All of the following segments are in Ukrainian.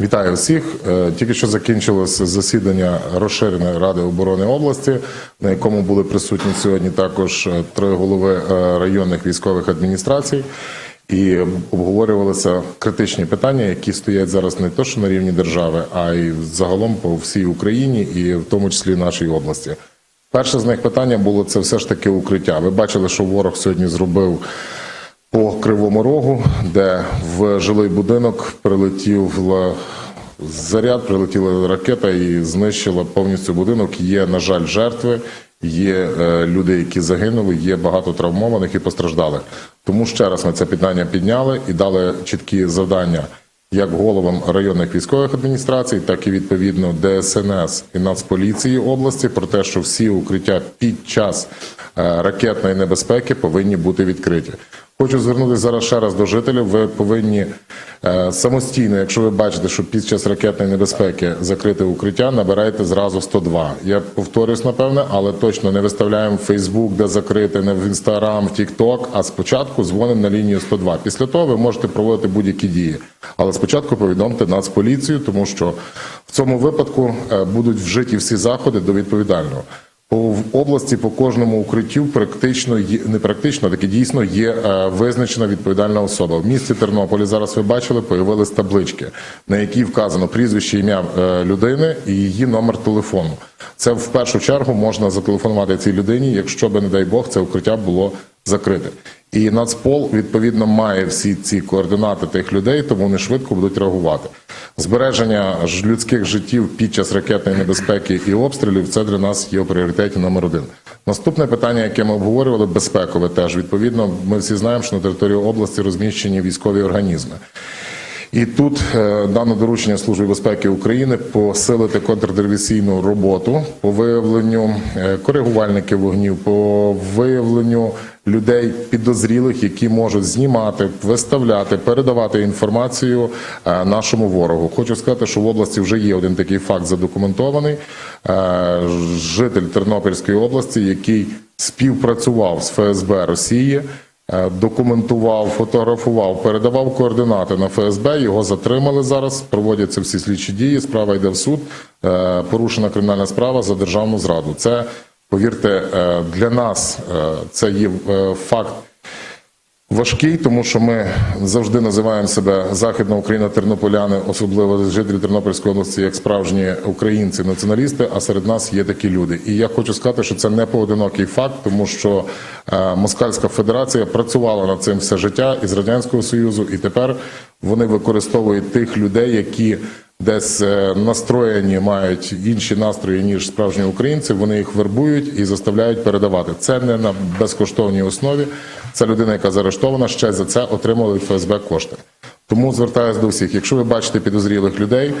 Вітаю всіх. Е, Тільки що закінчилося засідання розширеної ради оборони області, на якому були присутні сьогодні також е, три голови е, районних військових адміністрацій. І обговорювалися критичні питання, які стоять зараз не то, що на рівні держави, а й загалом по всій Україні, і в тому числі нашій області. Перше з них питання було це все ж таки укриття. Ви бачили, що ворог сьогодні зробив по Кривому Рогу, де в жилий будинок прилетів заряд, прилетіла ракета і знищила повністю будинок. Є, на жаль, жертви, є е, люди, які загинули, є багато травмованих і постраждалих. Тому ще раз ми це питання підняли і дали чіткі завдання як головам районних військових адміністрацій, так і відповідно ДСНС і Нацполіції області про те, що всі укриття під час е, ракетної небезпеки повинні бути відкриті. Хочу звернутися зараз ще раз до жителів. Ви повинні е, самостійно, якщо ви бачите, що під час ракетної небезпеки закрите укриття, набирайте зразу 102. Я повторюсь, напевне, але точно не виставляємо в Фейсбук, де закрите, не в Інстаграм, в Тікток, а спочатку дзвонимо на лінію 102. Після того ви можете проводити будь-які дії. Але спочатку повідомте Нацполіцію, тому що в цьому випадку е, будуть вжиті всі заходи до відповідального. В області по кожному укриттю практично не практично, таки дійсно є е, визначена відповідальна особа. В місті Тернополі зараз ви бачили, появились таблички, на якій вказано прізвище ім'я е, людини і її номер телефону. Це в першу чергу можна зателефонувати цій людині, якщо би, не дай Бог, це укриття було закрите. І Нацпол відповідно має всі ці координати тих людей, тому вони швидко будуть реагувати. Збереження людських життів під час ракетної небезпеки і обстрілів це для нас є в пріоритеті номер один. Наступне питання, яке ми обговорювали, безпекове теж відповідно. Ми всі знаємо, що на території області розміщені військові організми. І тут е, дано доручення Служби безпеки України посилити контрдиверсійну роботу по виявленню е, коригувальників вогнів, по виявленню людей підозрілих, які можуть знімати, виставляти, передавати інформацію е, нашому ворогу. Хочу сказати, що в області вже є один такий факт задокументований. Е, Житель Тернопільської області, який співпрацював з ФСБ Росії. Е, документував, фотографував, передавав координати на ФСБ. Його затримали зараз. Проводяться всі слідчі дії. Справа йде в суд. Порушена кримінальна справа за державну зраду. Це повірте, е, для нас е, це є е, факт. Важкий, тому що ми завжди називаємо себе Західна Україна, тернополяни, особливо жителі Тернопільської області, як справжні українці, націоналісти. А серед нас є такі люди. І я хочу сказати, що це не поодинокий факт, тому що е, Москальська Федерація працювала над цим все життя із радянського союзу, і тепер вони використовують тих людей, які десь е, настроєні, мають інші настрої ніж справжні українці. Вони їх вербують і заставляють передавати. Це не на безкоштовній основі. Це людина, яка заарештована, ще за це отримали від ФСБ кошти. Тому звертаюся до всіх. Якщо ви бачите підозрілих людей,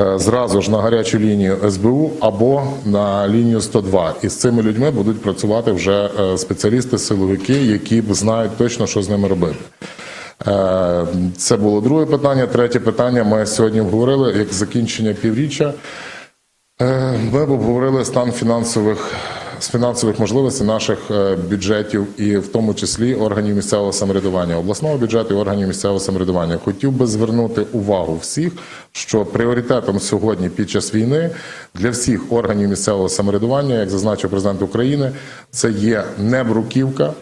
е, зразу ж на гарячу лінію СБУ або на лінію 102. І з цими людьми будуть працювати вже е, спеціалісти, силовики, які знають точно, що з ними робити. Е, Це було друге питання. Третє питання ми сьогодні обговорили як закінчення півріччя. Ми обговорили стан фінансових з фінансових можливостей наших е, бюджетів, і в тому числі органів місцевого самоврядування, обласного бюджету і органів місцевого самоврядування. Хотів би звернути увагу всіх, що пріоритетом сьогодні під час війни для всіх органів місцевого самоврядування, як зазначив президент України, це є не бруківка.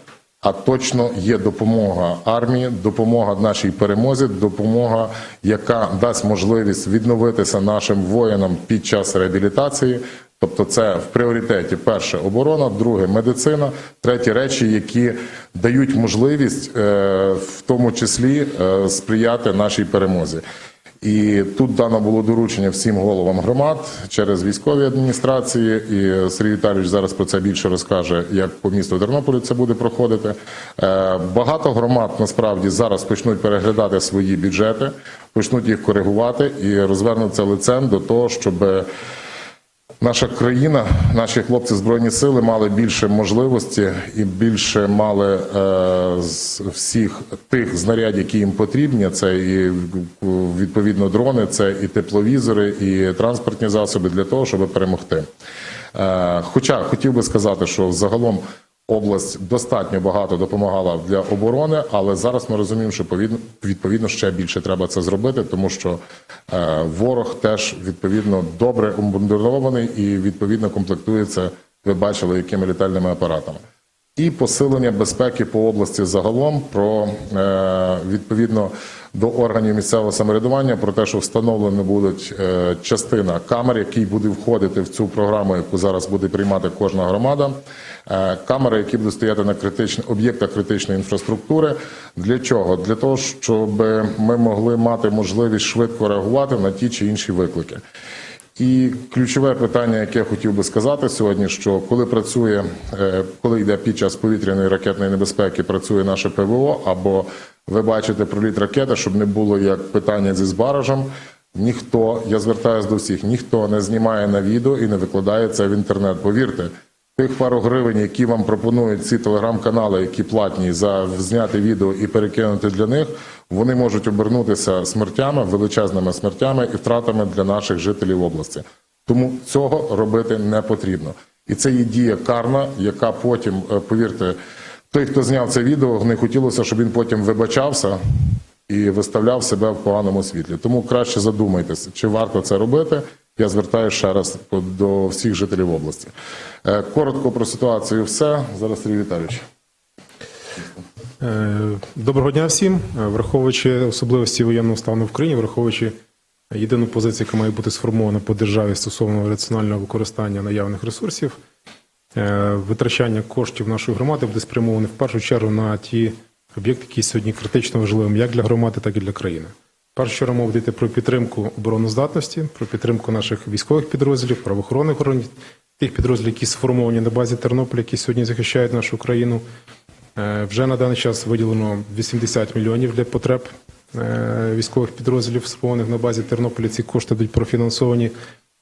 А точно є допомога армії, допомога нашій перемозі, допомога, яка дасть можливість відновитися нашим воїнам під час реабілітації. Тобто, це в пріоритеті перше оборона, друге медицина, треті речі, які дають можливість, е, в тому числі, е, сприяти нашій перемозі. І тут дано було доручення всім головам громад через військові адміністрації. І Сергій Віталійович зараз про це більше розкаже, як по місту Тернополю це буде проходити. Е, Багато громад насправді зараз почнуть переглядати свої бюджети, почнуть їх коригувати і розвернуться лицем до того, щоб наша країна, наші хлопці збройні сили мали більше можливості і більше мали е, з всіх тих знарядів, які їм потрібні. Це і відповідно дрони, це і тепловізори, і транспортні засоби для того, щоб перемогти. Е, хоча хотів би сказати, що загалом область достатньо багато допомагала для оборони, але зараз ми розуміємо, що повідно- відповідно ще більше треба це зробити, тому що е, ворог теж відповідно добре обмундирований і відповідно комплектується. Ви бачили, якими літальними апаратами. І посилення безпеки по області загалом про е, відповідно до органів місцевого самоврядування про те, що встановлені будуть е, частина камер, які буде входити в цю програму, яку зараз буде приймати кожна громада. Е, камери, які будуть стояти на критичних об'єктах критичної інфраструктури. Для чого? Для того, щоб ми могли мати можливість швидко реагувати на ті чи інші виклики. І ключове питання, яке я хотів би сказати сьогодні, що коли працює, е, коли йде під час повітряної ракетної небезпеки, працює наше ПВО, або ви бачите проліт ракети, щоб не було як питання зі збаражем. Ніхто, я звертаюся до всіх, ніхто не знімає на відео і не викладає це в інтернет. Повірте, тих пару гривень, які вам пропонують ці телеграм-канали, які платні за зняти відео і перекинути для них, вони можуть обернутися смертями, величезними смертями і втратами для наших жителів області. Тому цього робити не потрібно. І це є дія карна, яка потім, е, повірте, той, хто зняв це відео, не хотілося, щоб він потім вибачався і виставляв себе в поганому світлі. Тому краще задумайтеся, чи варто це робити. Я звертаюся ще раз до всіх жителів області. Е, Коротко про ситуацію все. Зараз Сергій Віталійович. Е, Доброго дня всім. Е, Враховуючи особливості воєнного стану в Україні, враховуючи єдину позицію, яка має бути сформована по державі стосовно раціонального використання наявних ресурсів, е, витрачання коштів нашої громади буде спрямоване в першу чергу на ті об'єкти, які сьогодні критично важливими як для громади, так і для країни. Першу чергу мова йде про підтримку обороноздатності, про підтримку наших військових підрозділів, правоохоронних органів, тих підрозділів, які сформовані на базі Тернополя, які сьогодні захищають нашу країну. Е, Вже на даний час виділено 80 мільйонів для потреб е, військових підрозділів, сформованих на базі Тернополя. Ці кошти будуть профінансовані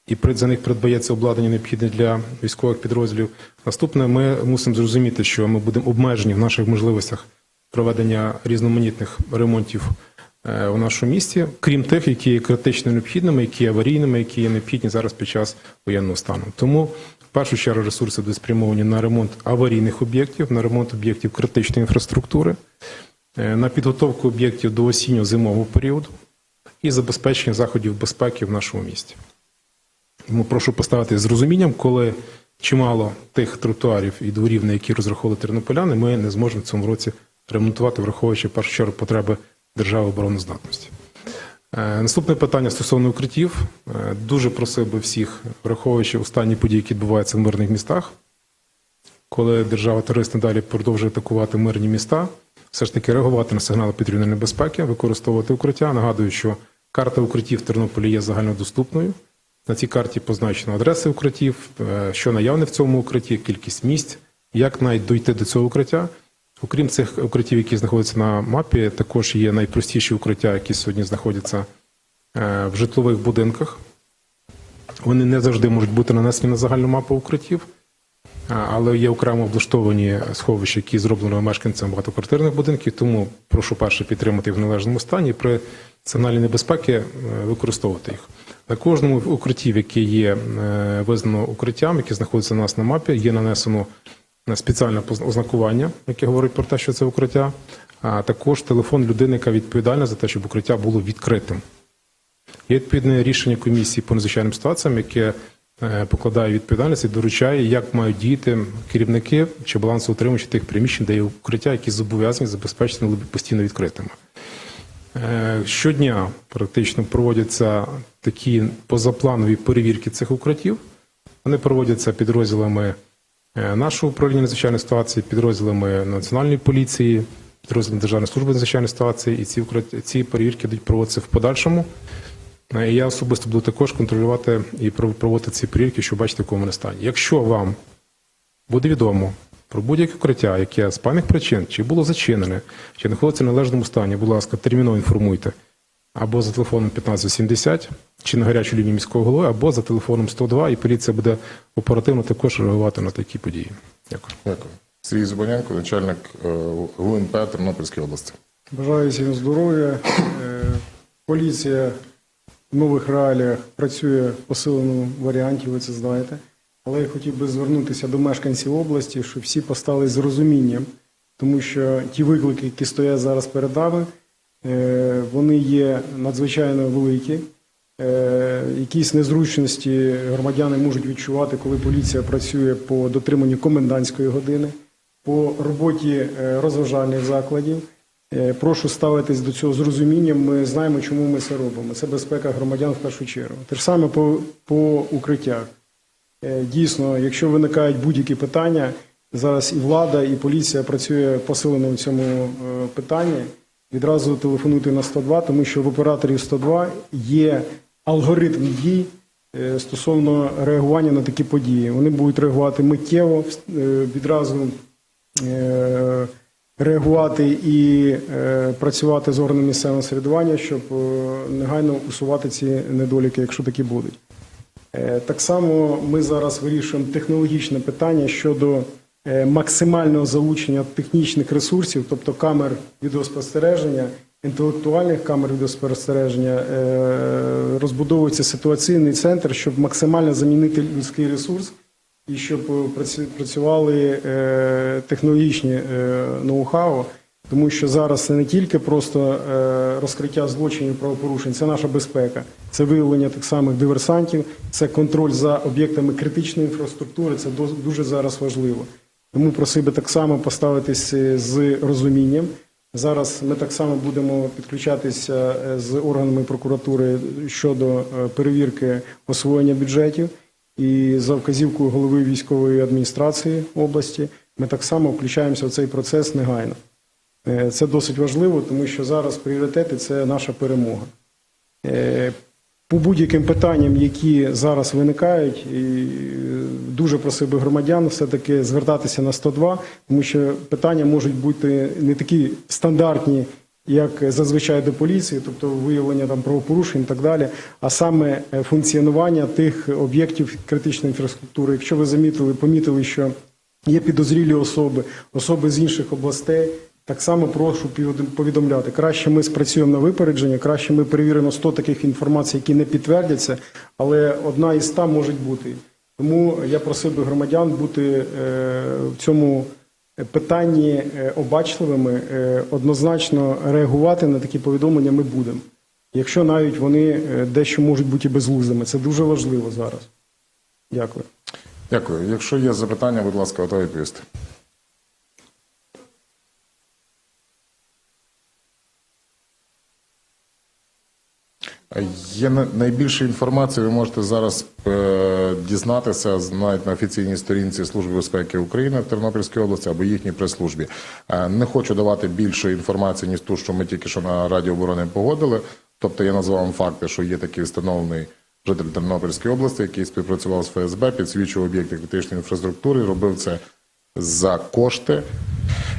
і за них придбається обладнання необхідне для військових підрозділів. Наступне, ми мусимо зрозуміти, що ми будемо обмежені в наших можливостях проведення різноманітних ремонтів е, у нашому місті, крім тих, які є критично необхідними, які є аварійними, які є необхідні зараз під час воєнного стану. Тому в першу чергу ресурси будуть спрямовані на ремонт аварійних об'єктів, на ремонт об'єктів критичної інфраструктури, е, на підготовку об'єктів до осінньо-зимового періоду і забезпечення заходів безпеки в нашому місті. Тому прошу поставити з розумінням, коли чимало тих тротуарів і дворів, на які розраховували тернополяни, ми не зможемо в цьому році ремонтувати, враховуючи першу чергу потреби держави обороноздатності. Е, Наступне питання стосовно укриттів. Е, Дуже просив би всіх, враховуючи останні події, які відбуваються в мирних містах, коли держава терорист надалі продовжує атакувати мирні міста, все ж таки реагувати на сигнали повітряної небезпеки, використовувати укриття. Нагадую, що карта укриттів в Тернополі є загальнодоступною. На цій карті позначено адреси укриттів, е, що наявне в цьому укритті, кількість місць, як навіть дойти до цього укриття. Окрім цих укриттів, які знаходяться на мапі, також є найпростіші укриття, які сьогодні знаходяться е, в житлових будинках. Вони не завжди можуть бути нанесені на загальну мапу укриттів, але є окремо облаштовані сховища, які зроблені мешканцям багатоквартирних будинків. Тому прошу перше підтримати їх в належному стані. При сигналі небезпеки е, використовувати їх. На кожному укритті, яке є е, визнано укриттям, яке знаходиться у нас на мапі, є нанесено спеціальне ознакування, яке говорить про те, що це укриття, а також телефон людини, яка відповідальна за те, щоб укриття було відкритим. Є відповідне рішення комісії по надзвичайним ситуаціям, яке е, покладає відповідальність і доручає, як мають діяти керівники чи балансоутримувачі тих приміщень, де є укриття, які зобов'язані забезпечити постійно відкритими. Е, Щодня практично проводяться такі позапланові перевірки цих укриттів. Вони проводяться підрозділами е, нашого управління надзвичайної ситуації, підрозділами Національної поліції, підрозділами Державної служби надзвичайної ситуації, і ці, ці перевірки будуть проводитися в подальшому. Е, і Я особисто буду також контролювати і проводити ці перевірки, щоб бачити, в якому вони стані. Якщо вам буде відомо про будь-яке укриття, яке з певних причин чи було зачинене, чи знаходиться в належному стані, будь ласка, терміново інформуйте або за телефоном 1570, чи на гарячу лінію міського голови, або за телефоном 102, і поліція буде оперативно також реагувати на такі події. Дякую. Дякую. Сергій Зубаненко, начальник е, ГУНП Тернопільської області. Бажаю всім здоров'я. Е, Поліція в нових реаліях працює в посиленому варіанті, ви це знаєте. Але я хотів би звернутися до мешканців області, щоб всі постали з розумінням, тому що ті виклики, які стоять зараз перед нами, вони є надзвичайно великі. Е, Якісь незручності громадяни можуть відчувати, коли поліція працює по дотриманню комендантської години, по роботі е, розважальних закладів. Е, Прошу ставитись до цього з розумінням. Ми знаємо, чому ми це робимо. Це безпека громадян в першу чергу. Те ж саме по, по укриттях. Е, Дійсно, якщо виникають будь-які питання, зараз і влада, і поліція працює посилено в цьому е, питанні. Відразу телефонуйте на 102, тому що в операторів 102 є алгоритм дій е, стосовно реагування на такі події. Вони будуть реагувати миттєво, е, відразу е, реагувати і працювати з органами місцевого самоврядування, щоб негайно усувати ці недоліки, якщо такі будуть. Так само ми зараз вирішуємо технологічне питання щодо максимального залучення технічних ресурсів, тобто камер відеоспостереження, інтелектуальних камер відеоспостереження. Е, Розбудовується ситуаційний центр, щоб максимально замінити людський ресурс і щоб е, працювали е, технологічні е, ноу-хау. Тому що зараз це не тільки просто е, розкриття злочинів правопорушень, це наша безпека, це виявлення тих самих диверсантів, це контроль за об'єктами критичної інфраструктури. Це дуже зараз важливо. Тому просив би так само поставитись з розумінням. Зараз ми так само будемо підключатися е, з органами прокуратури щодо е, перевірки освоєння бюджетів. І за вказівкою голови військової адміністрації області ми так само включаємося в цей процес негайно. Е, Це досить важливо, тому що зараз пріоритети це наша перемога. По будь-яким питанням, які зараз виникають, і е, дуже просив би громадян все-таки звертатися на 102, тому що питання можуть бути не такі стандартні, як зазвичай до поліції, тобто виявлення там правопорушень і так далі, а саме е, функціонування тих об'єктів критичної інфраструктури. Якщо ви замітили, помітили, що є підозрілі особи, особи з інших областей. Так само прошу повідомляти. Краще ми спрацюємо на випередження, краще ми перевіримо 100 таких інформацій, які не підтвердяться, але одна із 100 може бути. Тому я просив би громадян бути е, в цьому питанні е, обачливими, е, однозначно реагувати на такі повідомлення ми будемо. Якщо навіть вони дещо можуть бути безглуздими. Це дуже важливо зараз. Дякую. Дякую. Якщо є запитання, будь ласка, готові відповісти. Є на- найбільше інформації, ви можете зараз е, дізнатися навіть на офіційній сторінці Служби безпеки України в Тернопільській області або їхній прес-службі. Е, не хочу давати більше інформації, ніж ту, що ми тільки що на Раді оборони погодили. Тобто я назвав вам факти, що є такий встановлений житель Тернопільської області, який співпрацював з ФСБ, підсвічував об'єкти критичної інфраструктури, робив це за кошти.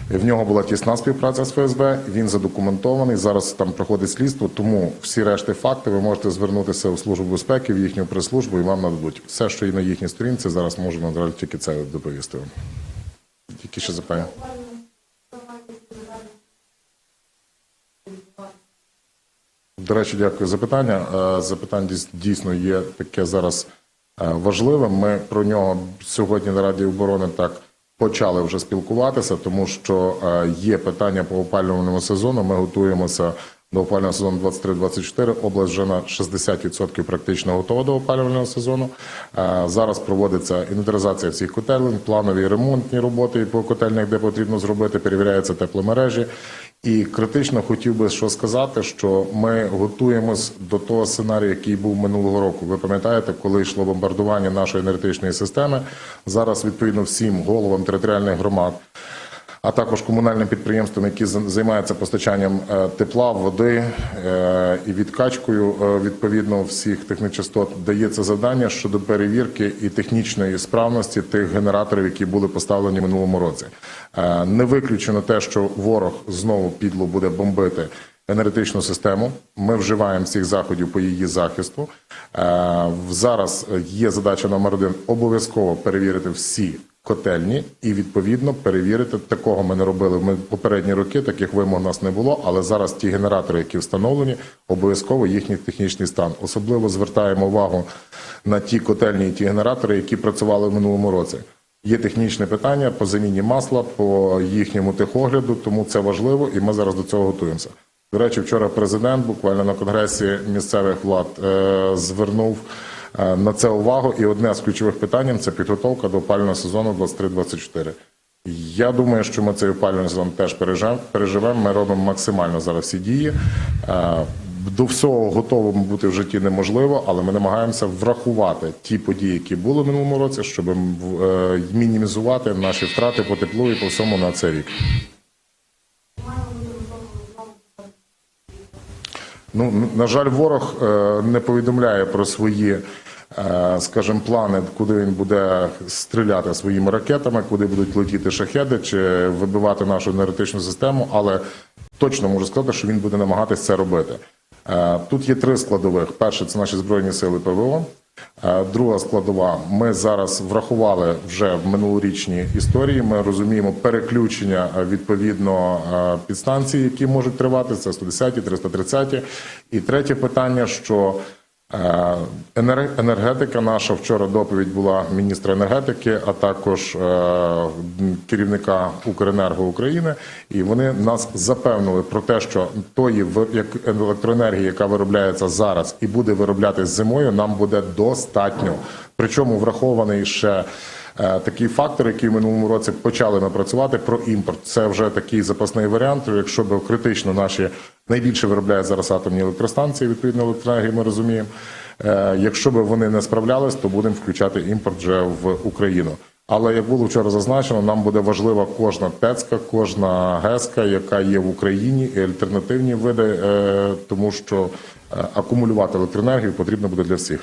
В нього була тісна співпраця з ФСБ. Він задокументований. Зараз там проходить слідство. Тому всі решти факти ви можете звернутися у службу безпеки, в їхню прес-службу і вам нададуть. Все, що є на їхній сторінці, зараз можу на жаль тільки це доповісти вам. Які ще запитання? До речі, дякую за питання. Е, Запитання дійсно є таке зараз е, важливе. Ми про нього сьогодні на Раді оборони так почали вже спілкуватися, тому що е, є питання по опалювальному сезону. Ми готуємося до опалювального сезону 23-24. Область вже на 60% практично готова до опалювального сезону. Е, Зараз проводиться інвентаризація всіх котелень, планові ремонтні роботи по котельнях, де потрібно зробити, перевіряються тепломережі. І критично хотів би що сказати, що ми готуємось до того сценарію, який був минулого року. Ви пам'ятаєте, коли йшло бомбардування нашої енергетичної системи. Зараз відповідно всім головам територіальних громад, а також комунальним підприємствам, які займаються постачанням е, тепла, води е, і відкачкою е, відповідно всіх технічастот, дається завдання щодо перевірки і технічної справності тих генераторів, які були поставлені минулому році. Не виключено те, що ворог знову підло буде бомбити енергетичну систему. Ми вживаємо всіх заходів по її захисту. Зараз є задача номер один обов'язково перевірити всі котельні і відповідно перевірити. Такого ми не робили. Ми попередні роки таких вимог у нас не було. Але зараз ті генератори, які встановлені, обов'язково їхній технічний стан. Особливо звертаємо увагу на ті котельні і ті генератори, які працювали в минулому році. Є технічне питання по заміні масла, по їхньому техогляду, тому це важливо, і ми зараз до цього готуємося. До речі, вчора президент буквально на конгресі місцевих влад е, звернув на це увагу. І одне з ключових питань це підготовка до опалювального сезону 23-24. Я думаю, що ми цей опалювальний сезон теж переживемо. Ми робимо максимально зараз всі дії. Е, До всього готовим бути в житті неможливо, але ми намагаємося врахувати ті події, які були в минулому році, щоб е, мінімізувати наші втрати по теплу і по всьому на цей рік. Ну, на жаль, ворог е, не повідомляє про свої, е, скажімо, плани, куди він буде стріляти своїми ракетами, куди будуть летіти шахеди чи вибивати нашу енергетичну систему, але точно можу сказати, що він буде намагатися це робити. Е, Тут є три складових: перше це наші збройні сили ПВО. Е, Друга складова. Ми зараз врахували вже в минулорічній історії. Ми розуміємо переключення е, відповідно е, підстанцій, які можуть тривати. Це 110-ті, 330-ті. І третє питання, що енергетика наша вчора доповідь була міністра енергетики, а також е, керівника Укренерго України. І вони нас запевнили про те, що тої електроенергії, яка виробляється зараз і буде вироблятися зимою, нам буде достатньо. Причому врахований ще е, такий фактор, який в минулому році почали ми працювати про імпорт. Це вже такий запасний варіант. Якщо б критично наші найбільше виробляють зараз атомні електростанції, відповідно електроенергії, ми розуміємо. Е, Якщо б вони не справлялись, то будемо включати імпорт вже в Україну. Але як було вчора зазначено, нам буде важлива кожна ТЕЦКа, кожна ГЕСКа, яка є в Україні, і альтернативні види, е, тому що е, акумулювати електроенергію потрібно буде для всіх.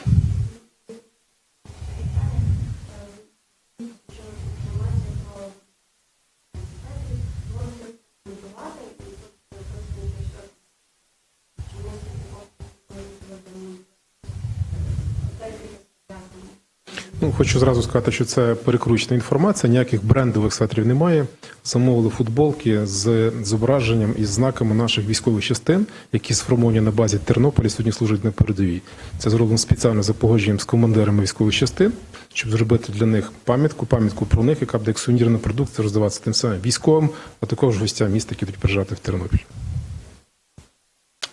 Хочу зразу сказати, що це перекручена інформація, ніяких брендових светрів немає. Замовили футболки з зображенням і знаками наших військових частин, які сформовані на базі Тернополя, сьогодні служать на передовій. Це зроблено спеціально за погодженням з командирами військових частин, щоб зробити для них пам'ятку, пам'ятку про них, яка буде як сувенірна продукція роздаватися тим самим військовим, а також гостям міста, які будуть приїжджати в Тернопіль.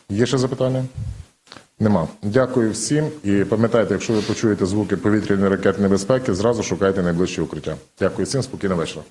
Є ще запитання? Нема. Дякую всім. І пам'ятайте, якщо ви почуєте звуки повітряної ракетної безпеки, зразу шукайте найближче укриття. Дякую всім, спокійного вечора.